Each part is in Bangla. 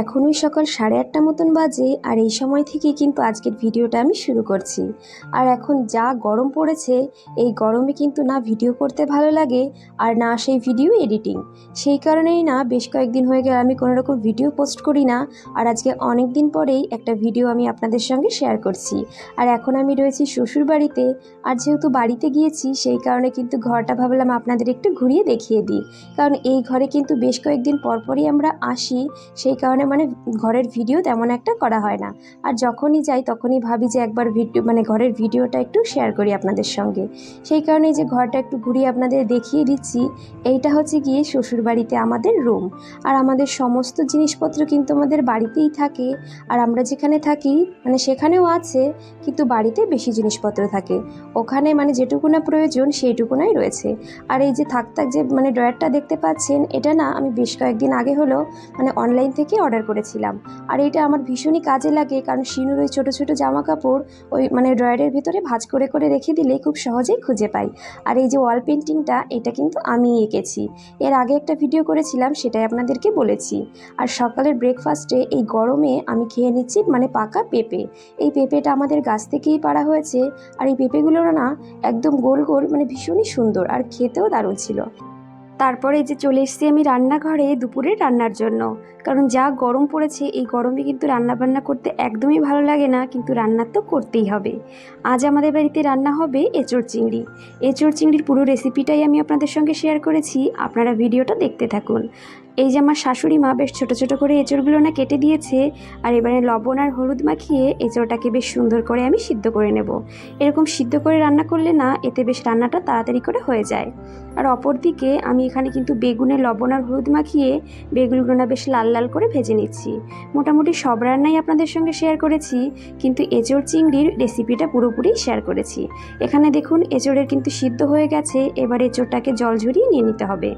এখন ওই সকাল সাড়ে আটটা মতন বাজে আর এই সময় থেকেই কিন্তু আজকের ভিডিওটা আমি শুরু করছি। আর এখন যা গরম পড়েছে, এই গরমে কিন্তু না ভিডিও করতে ভালো লাগে আর না সেই ভিডিও এডিটিং। সেই কারণেই না বেশ কয়েকদিন হয়ে গেল আমি কোনো রকম ভিডিও পোস্ট করি না আর আজকে অনেক দিন পরেই একটা ভিডিও আমি আপনাদের সঙ্গে শেয়ার করছি। আর এখন আমি রয়েছি শ্বশুর বাড়িতে আর যেহেতু বাড়িতে গিয়েছি, সেই কারণে কিন্তু ঘরটা ভাবলাম আপনাদের একটু ঘুরিয়ে দেখিয়ে দিই। কারণ এই ঘরে কিন্তু বেশ কয়েকদিন পরপরই আমরা আসি, সেই কারণে মানে মানে ঘরের ভিডিও তেমন একটা করা হয় না। আর যখনই যাই তখনই ভাবি যে একবার ভিডিও মানে ঘরের ভিডিওটা একটু শেয়ার করি আপনাদের সঙ্গে। সেই কারণে যে ঘরটা একটু ঘুরিয়ে আপনাদের দেখিয়ে দিচ্ছি, এইটা হচ্ছে গিয়ে শ্বশুরবাড়িতে আমাদের রুম আর আমাদের সমস্ত জিনিসপত্র কিন্তু আমাদের বাড়িতেই থাকে। আর আমরা যেখানে থাকি মানে সেখানেও আছে, কিন্তু বাড়িতে বেশি জিনিসপত্র থাকে। ওখানে মানে যেটুকুনা প্রয়োজন সেইটুকুনাই রয়েছে। আর এই যে থাক থাক যে মানে ড্রয়ারটা দেখতে পাচ্ছেন, এটা না আমি বেশ কয়েকদিন আগে হলো মানে অনলাইন থেকে অর্ডার করেছিলাম। আর এটা আমার ভীষণই কাজে লাগে, কারণ শিনুর ওই ছোটো ছোটো জামা কাপড় ওই মানে ড্রয়ারের ভিতরে ভাঁজ করে করে রেখে দিলে খুব সহজেই খুঁজে পাই। আর এই যে ওয়াল পেন্টিংটা এটা কিন্তু আমিই এঁকেছি। এর আগে একটা ভিডিও করেছিলাম, সেটাই আপনাদেরকে বলেছি। আর সকালের ব্রেকফাস্টে এই গরমে আমি খেয়ে নিচ্ছি মানে পাকা পেঁপে। এই পেঁপেটা আমাদের গাছ থেকেই পাড়া হয়েছে। আর এই পেঁপেগুলো না একদম গোল গোল মানে ভীষণই সুন্দর, আর খেতেও দারুণ ছিল। তারপরে যে চলে এসেছি আমি রান্নাঘরে দুপুরে রান্নার জন্য। কারণ যা গরম পড়েছে, এই গরমে কিন্তু রান্না বান্না করতে একদমই ভালো লাগে না, কিন্তু রান্না তো করতেই হবে। আজ আমাদের বাড়িতে রান্না হবে এঁচড় চিংড়ি। এঁচড় চিংড়ির পুরো রেসিপিটাই আমি আপনাদের সঙ্গে শেয়ার করেছি, আপনারা ভিডিওটা দেখতে থাকুন। এই যে আমার শাশুড়ি মা বেশ ছোটো ছোটো করে এঁচড়গুলো না কেটে দিয়েছে, আর এবারে লবণ আর হলুদ মাখিয়ে এঁচড়টাকে বেশ সুন্দর করে আমি সিদ্ধ করে নেব। এরকম সিদ্ধ করে রান্না করলে না এতে বেশ রান্নাটা তাড়াতাড়ি করে হয়ে যায়। আর অপরদিকে আমি এখানে কিন্তু বেগুনে লবণ আর হলুদ মাখিয়ে বেগুনগুলো না বেশ লাল লাল করে ভেজে নিচ্ছি। মোটামুটি সব রান্নাই আপনাদের সঙ্গে শেয়ার করেছি, কিন্তু এঁচড় চিংড়ির রেসিপিটা পুরোপুরি শেয়ার করেছি। এখানে দেখুন এঁচড়ের কিন্তু সিদ্ধ হয়ে গেছে, এবার এঁচড়টাকে জল ঝরিয়ে নিয়ে নিতে হবে।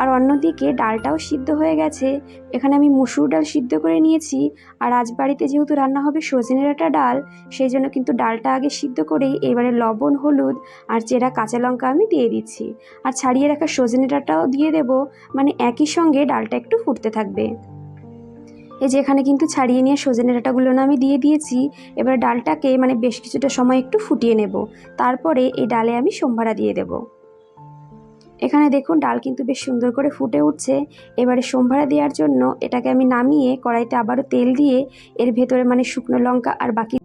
আর অন্যদিকে ডালটাও হয়ে গেছে। এখানে আমি মুসুর ডাল সিদ্ধ করে নিয়েছি। আর আজ বাড়িতে যেহেতু রান্না হবে সজনে ডাঁটা ডাল, সেই জন্য কিন্তু ডালটা আগে সিদ্ধ করেই এবারে লবণ, হলুদ আর চেরা কাঁচা লঙ্কা আমি দিয়ে দিচ্ছি। আর ছাড়িয়ে রাখা সজনে ডাঁটাও দিয়ে দেব মানে একই সঙ্গে ডালটা একটু ফুটতে থাকবে। এই যে এখানে কিন্তু ছাড়িয়ে নিয়ে সজনে ডাঁটাগুলো না আমি দিয়ে দিয়েছি। এবার ডালটাকে মানে বেশ কিছুটা সময় একটু ফুটিয়ে নেব। তারপরে এই ডালে আমি সোমভাড়া দিয়ে দেবো। এখানে দেখুন ডাল কিন্তু বেশ সুন্দর করে ফুটে উঠছে। এবারে সোমভাড়া দেওয়ার জন্য এটাকে আমি নামিয়ে কড়াইতে আবারও তেল দিয়ে এর ভেতরে মানে শুকনো লঙ্কা আর বাকি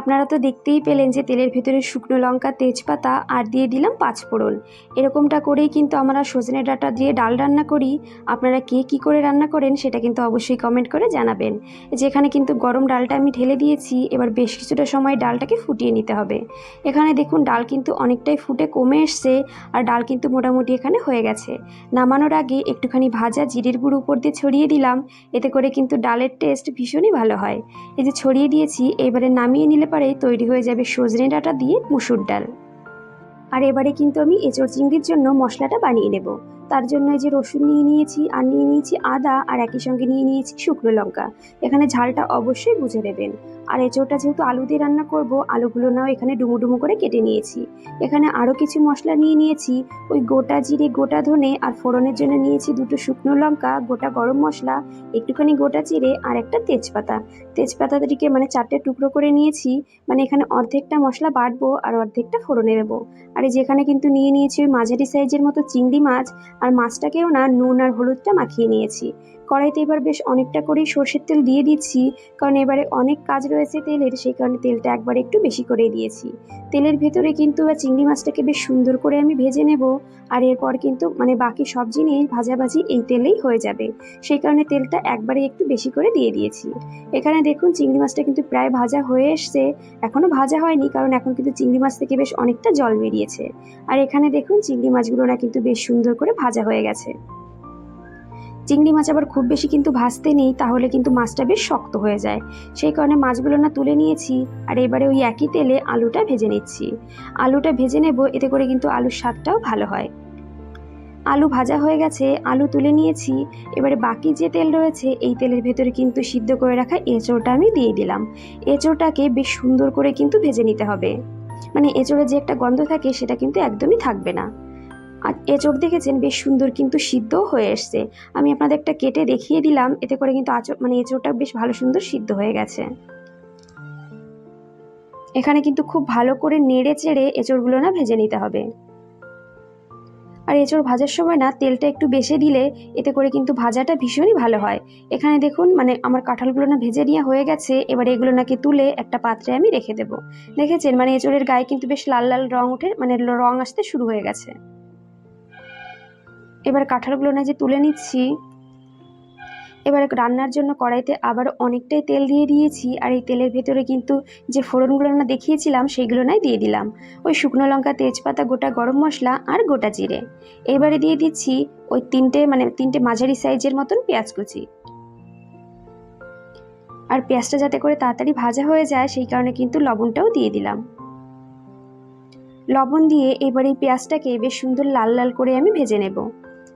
আপনারা তো দেখতেই পেলেন যে তেলের ভিতরে শুকনো লঙ্কা, তেজপাতা আর দিয়ে দিলাম পাঁচফোড়ন। এরকমটা করেই কিন্তু আমরা সজনে ডাটা দিয়ে ডাল রান্না করি। আপনারা কে কী করে রান্না করেন সেটা কিন্তু অবশ্যই কমেন্ট করে জানাবেন। যেখানে কিন্তু গরম ডালটা আমি ঢেলে দিয়েছি, এবার বেশ কিছুটা সময় ডালটাকে ফুটিয়ে নিতে হবে। এখানে দেখুন ডাল কিন্তু অনেকটাই ফুটে কমে এসছে আর ডাল কিন্তু মোটামুটি এখানে হয়ে গেছে। নামানোর আগে একটুখানি ভাজা জিরের গুঁড়ো উপর দিয়ে ছড়িয়ে দিলাম, এতে করে কিন্তু ডালের টেস্ট ভীষণই ভালো হয়। এই যে ছড়িয়ে দিয়েছি, এবারে নামিয়ে নিলে পারে তৈরি হয়ে যাবে সজনে ডাঁটা দিয়ে মুসুর ডাল। আর এবারে কিন্তু আমি এঁচড় চিংড়ির জন্য মশলাটা বানিয়ে নেব। তার জন্য এই যে রসুন নিয়ে নিয়েছি, আর নিয়ে নিয়েছি আদা, আর একই সঙ্গে নিয়ে নিয়েছি শুকনো লঙ্কা। এখানে ঝালটা অবশ্যই বুঝে দেবেন আর এঁচোড়টা যেহেতু আলু দিয়ে রান্না করব, আলুগুলো নাও এখানে ডুমো ডুমো করে কেটে নিয়েছি। এখানে আরও কিছু মশলা নিয়ে নিয়েছি, ওই গোটা জিরে, গোটা ধনে, আর ফোড়নের জন্য নিয়েছি দুটো শুকনো লঙ্কা, গোটা গরম মশলা, একটুখানি গোটা জিরে, আর একটা তেজপাতা। তেজপাতাটিকে মানে চারটে টুকরো করে নিয়েছি মানে এখানে অর্ধেকটা মশলা বাটবো, আর অর্ধেকটা ফোড়নে দেবো। আর যেখানে কিন্তু নিয়ে নিয়েছি ওই মাঝারি সাইজের মতো চিংড়ি মাছ আর মাছটাকেও না নুন আর হলুদটা মাখিয়ে নিয়েছি। কড়াইতে এবার বেশ অনেকটা করেই সর্ষের তেল দিয়ে দিচ্ছি, কারণ এবারে অনেক কাজ রয়েছে তেলের, সেই কারণে তেলটা একবার একটু বেশি করে দিয়েছি। তেলের ভেতরে কিন্তু চিংড়ি মাছটাকে বেশ সুন্দর করে আমি ভেজে নেব, আর এরপর কিন্তু মানে বাকি সব জিনিস ভাজাভাজি এই তেলেই হয়ে যাবে। সেই কারণে তেলটা একবারে একটু বেশি করে দিয়ে দিয়েছি। এখানে দেখুন চিংড়ি মাছটা কিন্তু প্রায় ভাজা হয়ে এসছে এখনও ভাজা হয়নি, কারণ এখন কিন্তু চিংড়ি মাছ থেকে বেশ অনেকটা জল বেরিয়েছে। আর এখানে দেখুন চিংড়ি মাছগুলো না কিন্তু বেশ সুন্দর করে ভাজা হয়ে গেছে। চিংড়ি মাছ আবার খুব বেশি কিন্তু ভাজতে নেই, তাহলে কিন্তু মাছটা বেশ শক্ত হয়ে যায়। সেই কারণে মাছগুলো না তুলে নিয়েছি, আর এবারে ওই একই তেলে আলুটা ভেজে নিচ্ছি। আলুটা ভেজে নেব, এতে করে কিন্তু আলুর স্বাদটাও ভালো হয়। আলু ভাজা হয়ে গেছে, আলু তুলে নিয়েছি। এবারে বাকি যে তেল রয়েছে, এই তেলের ভেতরে কিন্তু সিদ্ধ করে রাখা এঁচোড়টা আমি দিয়ে দিলাম। এঁচোড়টাকে বেশ সুন্দর করে কিন্তু ভেজে নিতে হবে। মানে এঁচোড়ে যে একটা গন্ধ থাকে, সেটা কিন্তু একদমই থাকবে না। এঁচোড় দেখেছেন, বেশ সুন্দর কিন্তু সিদ্ধ হয়ে এসছে। আমি আপনাদের একটা কেটে দেখিয়ে দিলাম, এতে করে কিন্তু আচর মানে এঁচোড়টা বেশ ভালো সুন্দর সিদ্ধ হয়ে গেছে। এখানে কিন্তু খুব ভালো করে নেড়ে চেড়ে এঁচোড়গুলো না ভেজে নিতে হবে। আর এঁচোড় ভাজার সময় না তেলটা একটু বেশি দিলে এতে করে কিন্তু ভাজাটা ভীষণই ভালো হয়। এখানে দেখুন মানে আমার কাঁঠালগুলো না ভেজে নেওয়া হয়ে গেছে, এবার এগুলো নাকি তুলে একটা পাত্রে আমি রেখে দেবো। দেখেছেন মানে এঁচোড়ের গায়ে কিন্তু বেশ লাল লাল রং উঠে মানে রং আসতে শুরু হয়ে গেছে। এবার কাঁঠালগুলো না যে তুলে নিচ্ছি। এবার রান্নার জন্য কড়াইতে আবার অনেকটাই তেল দিয়ে দিয়েছি। আর এই তেলের ভেতরে কিন্তু যে ফোড়নগুলো না দেখিয়েছিলাম, সেইগুলো নাই দিয়ে দিলাম। ওই শুকনো লঙ্কা, তেজপাতা, গোটা গরম মশলা আর গোটা জিরে। এবারে দিয়ে দিচ্ছি ওই তিনটে মানে তিনটে মাঝারি সাইজের মতন পেঁয়াজ কুচি। আর পেঁয়াজটা যাতে করে তাড়াতাড়ি ভাজা হয়ে যায়, সেই কারণে কিন্তু লবণটাও দিয়ে দিলাম। লবণ দিয়ে এবার এই পেঁয়াজটাকে বেশ সুন্দর লাল লাল করে আমি ভেজে নেব।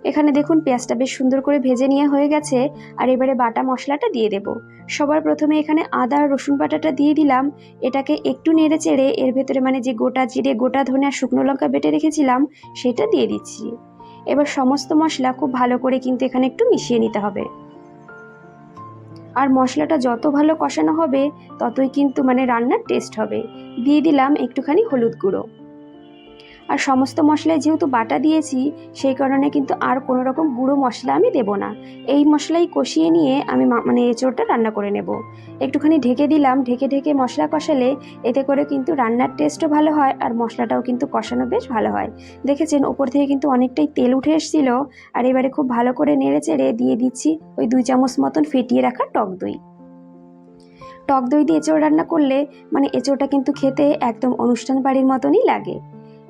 এখানে দেখুন পেঁয়াজটা বেশ সুন্দর করে ভেজে নেওয়া হয়ে গেছে, আর এবারে বাটা মশলাটা দিয়ে দেব। সবার প্রথমে এখানে আদা আর রসুন বাটাটা দিয়ে দিলাম। এটাকে একটু নেড়ে চেড়ে এর ভেতরে মানে যে গোটা জিরে, গোটা ধনে আর শুকনো লঙ্কা বেটে রেখেছিলাম, সেটা দিয়ে দিচ্ছি। এবার সমস্ত মশলা খুব ভালো করে কিন্তু এখানে একটু মিশিয়ে নিতে হবে। আর মশলাটা যত ভালো কষানো হবে, ততই কিন্তু মানে রান্নার টেস্ট হবে। দিয়ে দিলাম একটুখানি হলুদ গুঁড়ো। আর সমস্ত মশলায় যেহেতু বাটা দিয়েছি, সেই কারণে কিন্তু আর কোনো রকম গুঁড়ো মশলা আমি দেব না। এই মশলাই কষিয়ে নিয়ে আমি মানে এঁচোড়টা রান্না করে নেব। একটুখানি ঢেকে দিলাম, ঢেকে ঢেকে মশলা কষালে এতে করে কিন্তু রান্নার টেস্টও ভালো হয় আর মশলাটাও কিন্তু কষানো বেশ ভালো হয়। দেখেছেন, ওপর থেকে কিন্তু অনেকটাই তেল উঠে এসেছিল। আর এবারে খুব ভালো করে নেড়ে চেড়ে দিয়ে দিচ্ছি ওই দুই চামচ মতন ফেটিয়ে রাখা টক দই। টক দই দিয়ে এঁচোড় রান্না করলে মানে এঁচোড়টা কিন্তু খেতে একদম অনুষ্ঠান বাড়ির মতনই লাগে।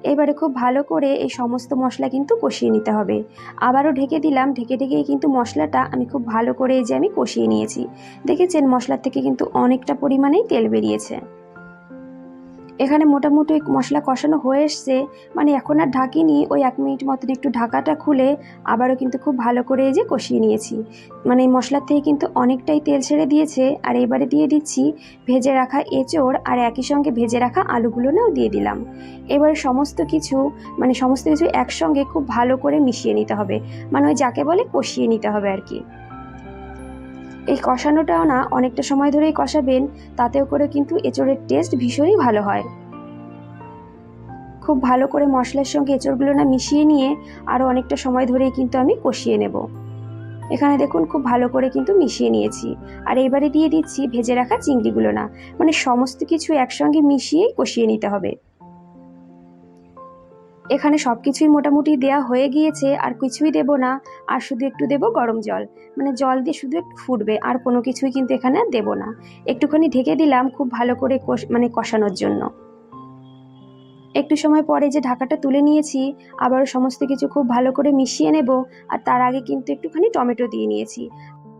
এবারে খুব ভালো করে এই সমস্ত মশলা কিন্তু কষিয়ে নিতে হবে। আবারও ঢেকে দিলাম, ঢেকে ঢেকে কিন্তু মশলাটা আমি খুব ভালো করে যে আমি কষিয়ে নিয়েছি। দেখেছেন মশলার থেকে কিন্তু অনেকটা পরিমাণেই তেল বেরিয়েছে। এখানে মোটামুটি মশলা কষানো হয়ে এসছে। মানে এখন আর ঢাকিনি, ওই এক মিনিট মতন একটু ঢাকাটা খুলে আবারও কিন্তু খুব ভালো করে এই যে কষিয়ে নিয়েছি। মানে এই মশলার থেকে কিন্তু অনেকটাই তেল ছেড়ে দিয়েছে। আর এবারে দিয়ে দিচ্ছি ভেজে রাখা এঁচোড় আর একই সঙ্গে ভেজে রাখা আলুগুলোও দিয়ে দিলাম। এবার সমস্ত কিছু মানে সমস্ত কিছু একসঙ্গে খুব ভালো করে মিশিয়ে নিতে হবে। মানে ওই যাকে বলে কষিয়ে নিতে হবে আর কি। এই কষানোটাও না অনেকটা সময় ধরেই কষাবেন, তাতেও করে কিন্তু এঁচোড়ের টেস্ট ভীষণই ভালো হয়। খুব ভালো করে মশলার সঙ্গে এঁচোড়গুলো না মিশিয়ে নিয়ে আরও অনেকটা সময় ধরেই কিন্তু আমি কষিয়ে নেব। এখানে দেখুন খুব ভালো করে কিন্তু মিশিয়ে নিয়েছি। আর এবারে দিয়ে দিচ্ছি ভেজে রাখা চিংড়িগুলো না। মানে সমস্ত কিছু একসঙ্গে মিশিয়েই কষিয়ে নিতে হবে। এখানে সব কিছুই মোটামুটি দেয়া হয়ে গিয়েছে, আর কিছুই দেব না। আর শুধু একটু দেব গরম জল। মানে জল দিয়ে শুধু একটু ফুটবে, আর কোনো কিছুই কিন্তু এখানে দেবো না। একটুখানি ঢেকে দিলাম খুব ভালো করে কষ মানে কষানোর জন্য। একটু সময় পরে যে ঢাকাটা তুলে নিয়েছি, আবারও সমস্ত কিছু খুব ভালো করে মিশিয়ে নেব, আর তার আগে কিন্তু একটুখানি টমেটো দিয়ে নিয়েছি।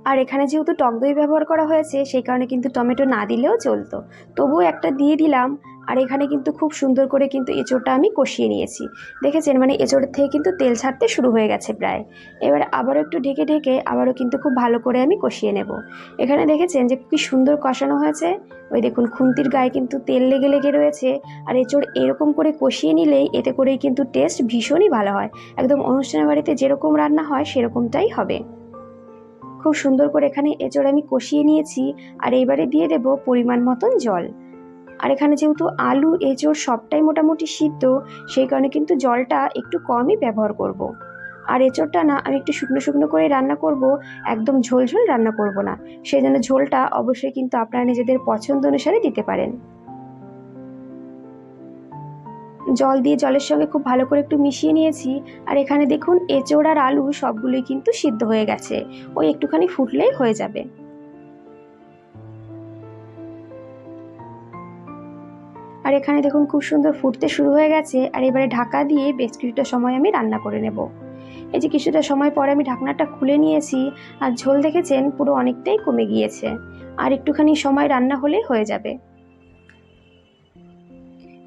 আর এখানে যেহেতু টক দই ব্যবহার করা হয়েছে, সেই কারণে কিন্তু টমেটো না দিলেও চলতো। তবুও একটা দিয়ে দিলাম আর এখানে কিন্তু খুব সুন্দর করে কিন্তু এঁচোড়টা আমি কষিয়ে নিয়েছি। দেখেছেন? মানে এঁচোড়ের থেকে কিন্তু তেল ছাড়তে শুরু হয়ে গেছে প্রায়। এবার আবারও একটু ঢেকে ঢেকে আবারও কিন্তু খুব ভালো করে আমি কষিয়ে নেব। এখানে দেখেছেন যে কি সুন্দর কষানো হয়েছে। ওই দেখুন, খুন্তির গায়ে কিন্তু তেল লেগে লেগে রয়েছে। আর এঁচোড় এরকম করে কষিয়ে নিলেই এতে করেই কিন্তু টেস্ট ভীষণই ভালো হয়। একদম অনুষ্ঠানের বাড়িতে যেরকম রান্না হয়, সেরকমটাই হবে। খুব সুন্দর করে এখানে এঁচোড় আমি কষিয়ে নিয়েছি। আর এইবারে দিয়ে দেব পরিমাণ মতন জল। আর এখানে যেহেতু আলু, এঁচোড় সবটাই মোটামুটি সিদ্ধ, সেই কারণে কিন্তু জলটা একটু কমই ব্যবহার করব। আর এঁচোড়টা না, আমি একটু শুকনো শুকনো করে রান্না করব, একদম ঝোল ঝোল রান্না করব না। সেই জন্য ঝোলটা অবশ্যই কিন্তু আপনারা নিজেদের পছন্দ অনুসারে দিতে পারেন। জল দিয়ে জলের সঙ্গে খুব ভালো করে একটু মিশিয়ে নিয়েছি। আর এখানে দেখুন, এঁচোড় আর আলু সবগুলোই কিন্তু সিদ্ধ হয়ে গেছে। ওই একটুখানি ফুটলেই হয়ে যাবে। আর এখানে দেখুন খুব সুন্দর ফুটতে শুরু হয়ে গেছে। আর এবারে ঢাকা দিয়ে বেশ কিছুটা সময় আমি রান্না করে নেব। এই যে কিছুটা সময় পরে আমি ঢাকনাটা খুলে নিয়েছি আর ঝোল দেখেছেন পুরো অনেকটাই কমে গিয়েছে। আর একটুখানি সময় রান্না হলে হয়ে যাবে।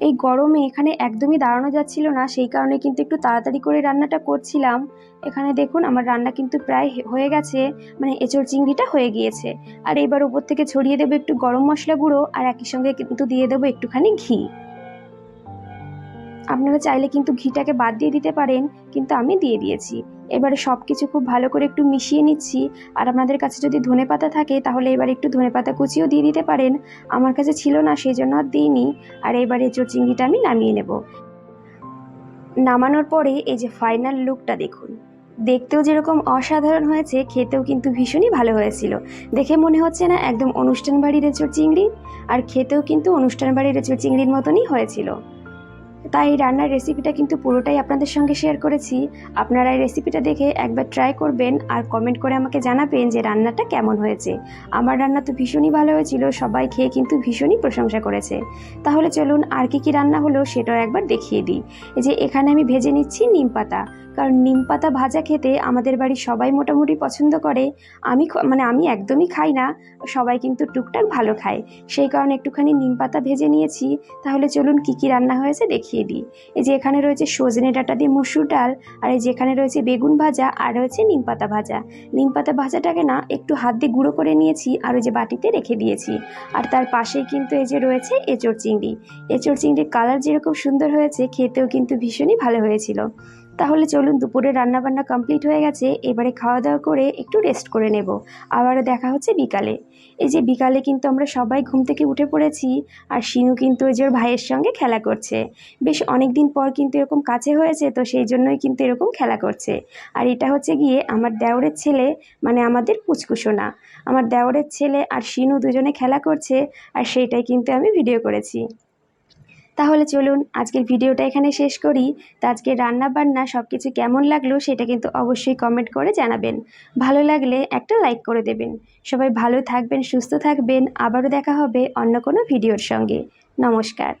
এই গরমে এখানে একদমই দাঁড়ানো যাচ্ছিল না, সেই কারণে কিন্তু একটু তাড়াতাড়ি করে রান্নাটা করছিলাম। এখানে দেখুন আমার রান্না কিন্তু প্রায় হয়ে গেছে মানে এঁচড় চিংড়িটা হয়ে গিয়েছে। আর এবার উপর থেকে ছড়িয়ে দেবো একটু গরম মশলা গুঁড়ো, আর একই সঙ্গে কিন্তু দিয়ে দেবো একটুখানি ঘি। আপনারা চাইলে কিন্তু ঘিটাকে বাদ দিয়ে দিতে পারেন, কিন্তু আমি দিয়ে দিয়েছি। এবারে সব কিছু খুব ভালো করে একটু মিশিয়ে নিচ্ছি। আর আপনাদের কাছে যদি ধনে পাতা থাকে, তাহলে এবার একটু ধনে পাতা কুচিও দিয়ে দিতে পারেন। আমার কাছে ছিল না সেই জন্য আর দিইনি। আর এবারে চিংড়িটা আমি নামিয়ে নেব। নামানোর পরে এই যে ফাইনাল লুকটা দেখুন। দেখতেও যেরকম অসাধারণ হয়েছে, খেতেও কিন্তু ভীষণই ভালো হয়েছিল। দেখে মনে হচ্ছে না একদম অনুষ্ঠান বাড়ির এঁচড় চিংড়ি? আর খেতেও কিন্তু অনুষ্ঠান বাড়ির এঁচড় চিংড়ির মতনই হয়েছিল। তাই এই রান্নার রেসিপিটা কিন্তু পুরোটাই আপনাদের সঙ্গে শেয়ার করেছি। আপনারা এই রেসিপিটা দেখে একবার ট্রাই করবেন আর কমেন্ট করে আমাকে জানাবেন যে রান্নাটা কেমন হয়েছে। আমার রান্না তো ভীষণই ভালো হয়েছিল, সবাই খেয়ে কিন্তু ভীষণই প্রশংসা করেছে। তাহলে চলুন আর কি কি রান্না হলো সেটাও একবার দেখিয়ে দিই। যে এখানে আমি ভেজে নিচ্ছি নিম পাতা। কারণ নিম পাতা ভাজা খেতে আমাদের বাড়ির সবাই মোটামুটি পছন্দ করে। আমি মানে আমি একদমই খাই না, সবাই কিন্তু টুকটাক ভালো খায়। সেই কারণে একটুখানি নিম পাতা ভেজে নিয়েছি। তাহলে চলুন কি কি রান্না হয়েছে দেখিয়ে দিই। এই যে এখানে রয়েছে সজনে ডাটা দিয়ে মুসুর ডাল, আর এই যে এখানে রয়েছে বেগুন ভাজা, আর রয়েছে নিম পাতা ভাজা। নিম পাতা ভাজাটাকে না একটু হাত দিয়ে গুঁড়ো করে নিয়েছি, আর ওই যে বাটিতে রেখে দিয়েছি। আর তার পাশেই কিন্তু এই যে রয়েছে এঁচড় চিংড়ি। এঁচড় চিংড়ির কালার যেরকম সুন্দর হয়েছে, খেতেও কিন্তু ভীষণই ভালো হয়েছিল। তাহলে চলুন দুপুরে রান্নাবান্না কমপ্লিট হয়ে গেছে, এবারে খাওয়া দাওয়া করে একটু রেস্ট করে নেব। আবারও দেখা হচ্ছে বিকালে। এই যে বিকালে কিন্তু আমরা সবাই ঘুম থেকে উঠে পড়েছি, আর শিনু কিন্তু ওই যে ভাইয়ের সঙ্গে খেলা করছে। বেশ অনেক দিন পর কিন্তু এরকম কাছে হয়েছে, তো সেই জন্যই কিন্তু এরকম খেলা করছে। আর এটা হচ্ছে গিয়ে আমার দেওরের ছেলে মানে আমাদের পুচকুসোনা। আমার দেওরের ছেলে আর শিনু দুজনে খেলা করছে, আর সেইটাই কিন্তু আমি ভিডিও করেছি। তাহলে চলুন আজকের ভিডিওটা এখানে শেষ করি। তা আজকের রান্নাবান্না সব কিছু কেমন লাগল সেটা কিন্তু অবশ্যই কমেন্ট করে জানাবেন। ভালো লাগলে একটা লাইক করে দেবেন। সবাই ভালো থাকবেন, সুস্থ থাকবেন। আবারও দেখা হবে অন্য কোনো ভিডিওর সঙ্গে। নমস্কার।